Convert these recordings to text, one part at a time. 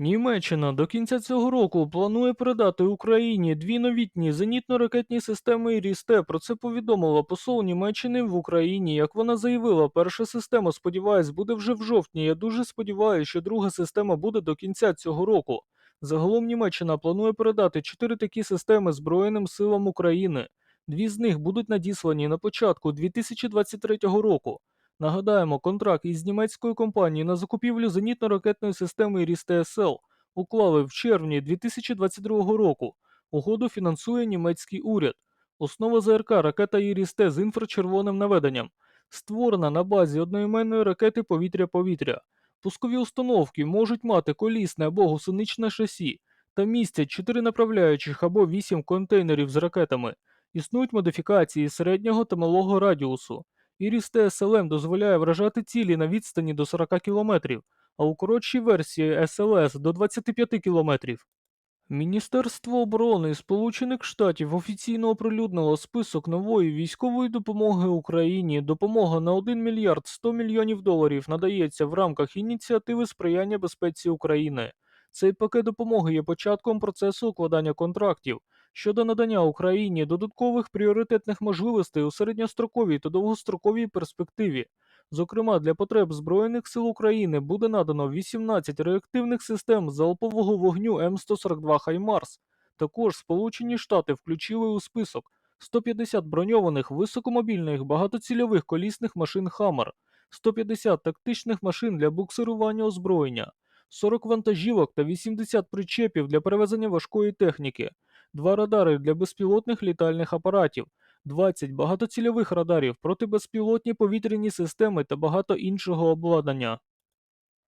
Німеччина до кінця цього року планує передати Україні дві новітні зенітно-ракетні системи «Іріс-Т». Про це повідомила посол Німеччини в Україні. Як вона заявила, перша система, сподіваюсь, буде вже в жовтні. Я дуже сподіваюся, що друга система буде до кінця цього року. Загалом Німеччина планує передати чотири такі системи Збройним силам України. Дві з них будуть надіслані на початку 2023 року. Нагадаємо, контракт із німецькою компанією на закупівлю зенітно-ракетної системи «Іріс-ТСЛ» уклали в червні 2022 року. Угоду фінансує німецький уряд. Основа ЗРК ракета «Іріс-Т» з інфрачервоним наведенням, створена на базі одноіменної ракети повітря-повітря. Пускові установки можуть мати колісне або гусеничне шасі та містять 4 направляючих або 8 контейнерів з ракетами. Існують модифікації середнього та малого радіусу. Іріс ТСЛМ дозволяє вражати цілі на відстані до 40 км, а у коротшій версії СЛС до 25 км. Міністерство оборони Сполучених Штатів офіційно оприлюднило список нової військової допомоги Україні. Допомога на 1 мільярд 100 мільйонів доларів надається в рамках ініціативи сприяння безпеці України. Цей пакет допомоги є початком процесу укладання контрактів щодо надання Україні додаткових пріоритетних можливостей у середньостроковій та довгостроковій перспективі. Зокрема, для потреб Збройних сил України буде надано 18 реактивних систем залпового вогню М142 Хаймарс. Також Сполучені Штати включили у список 150 броньованих високомобільних багатоцільових колісних машин Хаммер, 150 тактичних машин для буксирування озброєння, 40 вантажівок та 80 причепів для перевезення важкої техніки, 2 радари для безпілотних літальних апаратів. 20 багатоцільових радарів, протибезпілотні повітряні системи та багато іншого обладнання.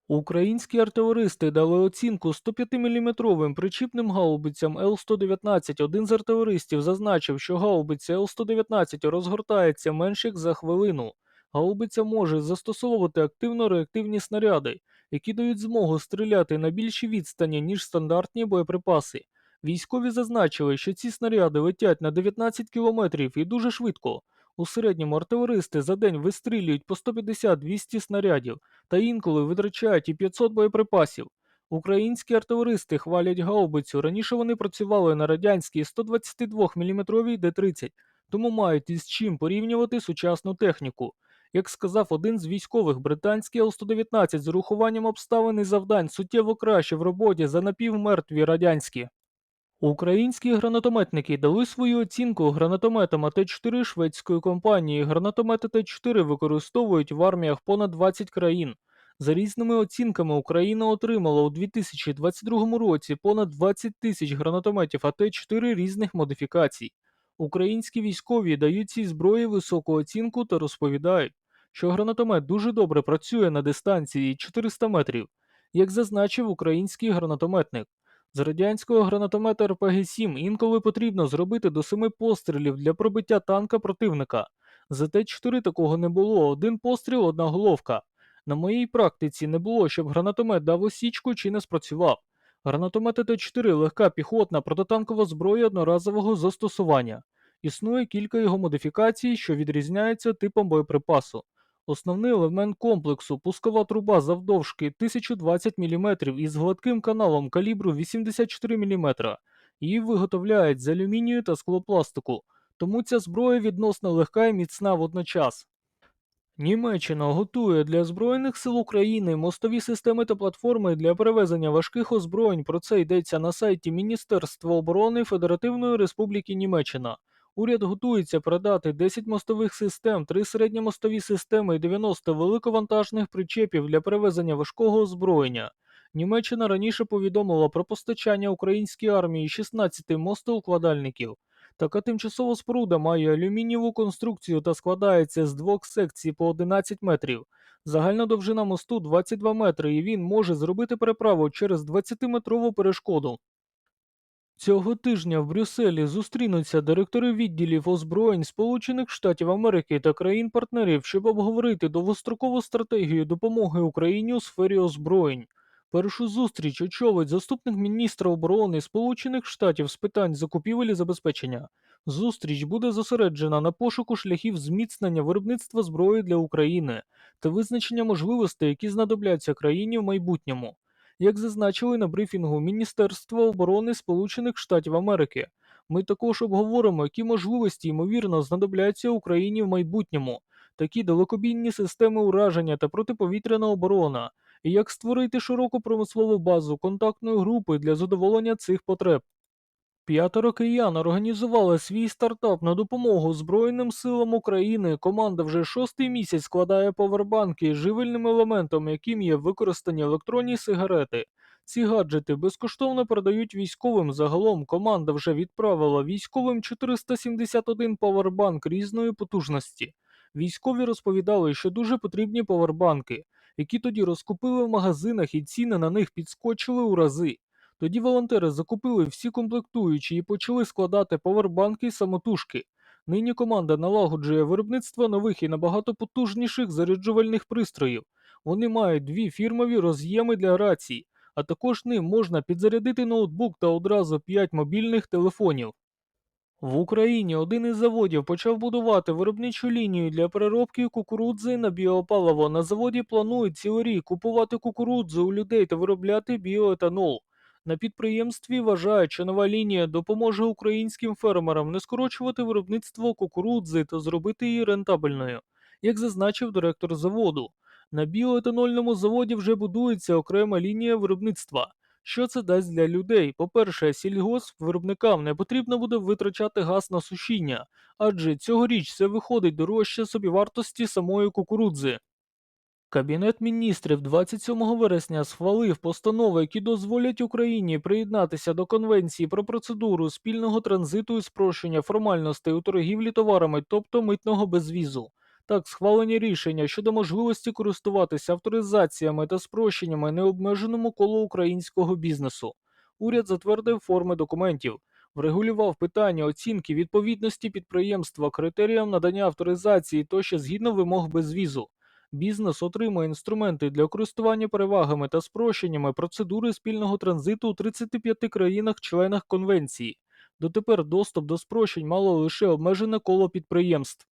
Українські артилеристи дали оцінку 105-мм причіпним гаубицям Л-119. Один з артилеристів зазначив, що гаубиця Л-119 розгортається менш як за хвилину. Гаубиця може застосовувати активно-реактивні снаряди, які дають змогу стріляти на більшій відстані, ніж стандартні боєприпаси. Військові зазначили, що ці снаряди летять на 19 кілометрів і дуже швидко. У середньому артилеристи за день вистрілюють по 150-200 снарядів та інколи витрачають і 500 боєприпасів. Українські артилеристи хвалять гаубицю. Раніше вони працювали на радянській 122-мм Д-30, тому мають із чим порівнювати сучасну техніку. Як сказав один з військових, британський Л-119 з урахуванням обставин і завдань суттєво краще в роботі за напівмертві радянські. Українські гранатометники дали свою оцінку гранатометам АТ-4 шведської компанії. Гранатомети Т-4 використовують в арміях понад 20 країн. За різними оцінками Україна отримала у 2022 році понад 20 тисяч гранатометів АТ-4 різних модифікацій. Українські військові дають цій зброї високу оцінку та розповідають, що гранатомет дуже добре працює на дистанції 400 метрів, як зазначив український гранатометник. З радянського гранатомета РПГ-7 інколи потрібно зробити до семи пострілів для пробиття танка противника. За Т-4 такого не було, один постріл, одна головка. На моїй практиці не було, щоб гранатомет дав осічку чи не спрацював. Гранатомети Т-4 легка піхотна протитанкова зброя одноразового застосування. Існує кілька його модифікацій, що відрізняються типом боєприпасу. Основний елемент комплексу пускова труба завдовжки 1020 мм із гладким каналом калібру 84 мм. Її виготовляють з алюмінію та склопластику, тому ця зброя відносно легка і міцна водночас. Німеччина готує для Збройних сил України мостові системи та платформи для перевезення важких озброєнь. Про це йдеться на сайті Міністерства оборони Федеративної Республіки Німеччина. Уряд готується продати 10 мостових систем, 3 середньомостові системи і 90 великовантажних причепів для перевезення важкого озброєння. Німеччина раніше повідомила про постачання українській армії 16 мостоукладальників. Така тимчасова споруда має алюмінієву конструкцію та складається з двох секцій по 11 метрів. Загальна довжина мосту 22 метри, і він може зробити переправу через 20-метрову перешкоду. Цього тижня в Брюсселі зустрінуться директори відділів озброєнь Сполучених Штатів Америки та країн-партнерів, щоб обговорити довгострокову стратегію допомоги Україні у сфері озброєнь. Першу зустріч очолить заступник міністра оборони Сполучених Штатів з питань закупівель і забезпечення. Зустріч буде зосереджена на пошуку шляхів зміцнення виробництва зброї для України та визначення можливостей, які знадобляться країні в майбутньому як зазначили на брифінгу Міністерства оборони Сполучених Штатів Америки. Ми також обговоримо, які можливості ймовірно знадобляться Україні в майбутньому, такі далекобійні системи ураження та протиповітряна оборона, і як створити широку промислову базу контактної групи для задоволення цих потреб. П'ятеро киян організували свій стартап на допомогу Збройним силам України. Команда вже шостий місяць складає повербанки з живильним елементом, яким є використані електронні сигарети. Ці гаджети безкоштовно передають військовим. Загалом команда вже відправила військовим 471 павербанк різної потужності. Військові розповідали, що дуже потрібні павербанки, які тоді розкупили в магазинах, і ціни на них підскочили у рази. Тоді волонтери закупили всі комплектуючі і почали складати повербанки й самотужки. Нині команда налагоджує виробництво нових і набагато потужніших заряджувальних пристроїв. Вони мають дві фірмові роз'єми для рацій, а також ним можна підзарядити ноутбук та одразу 5 мобільних телефонів. В Україні один із заводів почав будувати виробничу лінію для переробки кукурудзи на біопаливо. На заводі планують цілий рік купувати кукурудзу у людей та виробляти біоетанол. На підприємстві вважають, що нова лінія допоможе українським фермерам не скорочувати виробництво кукурудзи та зробити її рентабельною, як зазначив директор заводу. На біоетанольному заводі вже будується окрема лінія виробництва. Що це дасть для людей? По-перше, сільгоспвиробникам не потрібно буде витрачати газ на сушіння, адже цьогоріч це виходить дорожче собівартості самої кукурудзи. Кабінет міністрів 27 вересня схвалив постанови, які дозволять Україні приєднатися до Конвенції про процедуру спільного транзиту і спрощення формальностей у торгівлі товарами, тобто митного безвізу. Так, схвалені рішення щодо можливості користуватися авторизаціями та спрощеннями необмеженому колу українського бізнесу. Уряд затвердив форми документів, врегулював питання оцінки відповідності підприємства критеріям надання авторизації тощо згідно вимог безвізу. Бізнес отримує інструменти для користування перевагами та спрощеннями процедури спільного транзиту у 35 країнах-членах конвенції. Дотепер доступ до спрощень мало лише обмежене коло підприємств.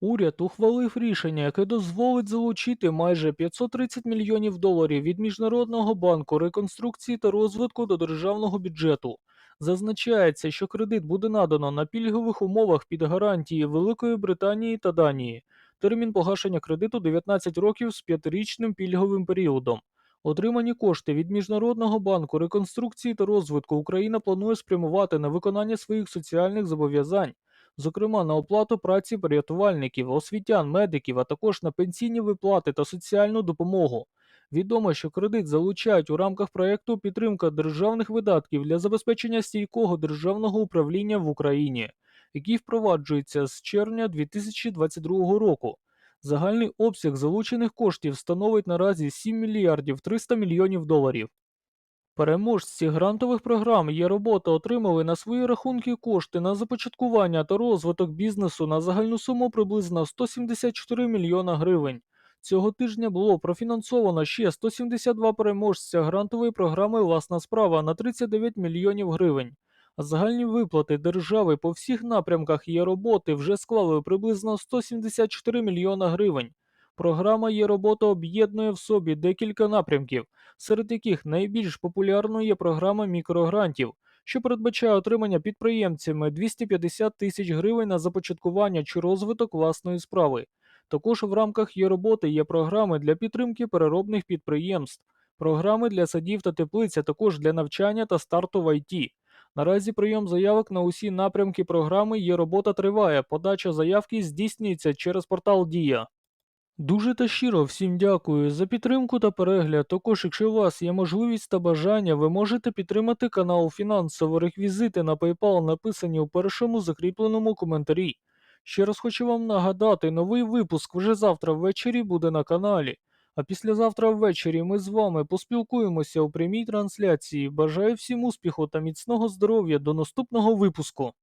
Уряд ухвалив рішення, яке дозволить залучити майже 530 мільйонів доларів від Міжнародного банку реконструкції та розвитку до державного бюджету. Зазначається, що кредит буде надано на пільгових умовах під гарантії Великої Британії та Данії. Термін погашення кредиту 19 років з п'ятирічним пільговим періодом. Отримані кошти від Міжнародного банку реконструкції та розвитку Україна планує спрямувати на виконання своїх соціальних зобов'язань, зокрема на оплату праці порятувальників, освітян, медиків, а також на пенсійні виплати та соціальну допомогу. Відомо, що кредит залучають у рамках проєкту підтримка державних видатків для забезпечення стійкого державного управління в Україні який впроваджується з червня 2022 року. Загальний обсяг залучених коштів становить наразі 7 мільярдів 300 мільйонів доларів. Переможці грантових програм є робота отримали на свої рахунки кошти на започаткування та розвиток бізнесу на загальну суму приблизно 174 мільйона гривень. Цього тижня було профінансовано ще 172 переможця грантової програми Власна справа на 39 мільйонів гривень. Загальні виплати держави по всіх напрямках є роботи вже склали приблизно 174 мільйона гривень. Програма є робота об'єднує в собі декілька напрямків, серед яких найбільш популярною є програма мікрогрантів, що передбачає отримання підприємцями 250 тисяч гривень на започаткування чи розвиток власної справи. Також в рамках є роботи є програми для підтримки переробних підприємств, програми для садів та теплиць, також для навчання та старту в ІТ. Наразі прийом заявок на усі напрямки програми є робота триває. Подача заявки здійснюється через портал Дія. Дуже та щиро всім дякую за підтримку та перегляд. Також, якщо у вас є можливість та бажання, ви можете підтримати канал фінансово. Реквізити на PayPal написані у першому закріпленому коментарі. Ще раз хочу вам нагадати, новий випуск вже завтра ввечері буде на каналі. А післязавтра ввечері ми з вами поспілкуємося у прямій трансляції. Бажаю всім успіху та міцного здоров'я до наступного випуску.